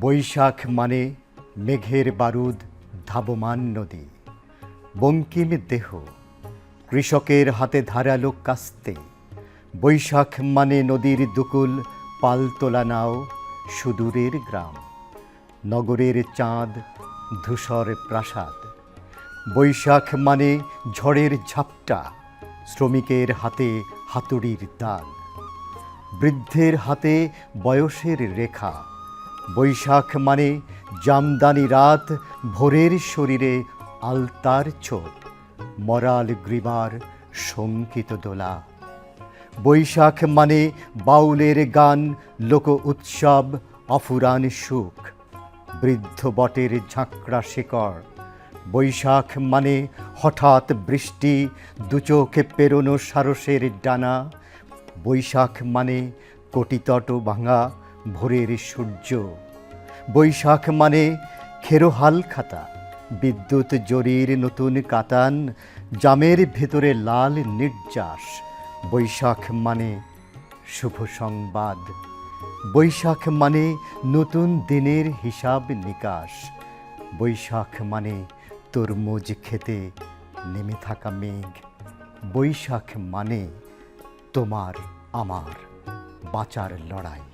বৈশাখ মানে মেঘের বারুদ, ধাবমান নদী। বঙ্কিম দেহ, কৃষকের হাতে ধারালো কাস্তে। বৈশাখ মানে নদীর দুকুল পালতোলা নাও, সুদূরের গ্রাম। নগরের চাঁদ, ধূসর প্রাসাদ। বৈশাখ মানে ঝড়ের ঝাপটা, শ্রমিকের হাতে হাতুড়ির দাগ। বৃদ্ধের হাতে বয়সের রেখা। বৈশাখ মানে জামদানি রাত, ভোরের শরীরে আলতার ছোপ মরাল গ্রীবার শঙ্কিত দোলা। বৈশাখ মানে বাউলের গান, লোক উৎসব, অফুরান সুখ, বৃদ্ধ বটের ঝাঁকড়া শিকড়। বৈশাখ মানে হঠাৎ বৃষ্টি দুচোখে পেরোনো সারসের ডানা। বৈশাখ মানে কোটিতট ভাঙা ভোরের সূর্য। বৈশাখ মানে খেরোহাল খাতা, বিদ্যুৎ জরির নতুন কাতান, জামের ভেতরে লাল নির্যাস। বৈশাখ মানে শুভ সংবাদ। বৈশাখ মানে নতুন দিনের হিসাব নিকাশ। বৈশাখ মানে তরমুজ খেতে নেমে থাকা মেঘ। বৈশাখ মানে তোমার, আমার বাঁচার লড়াই।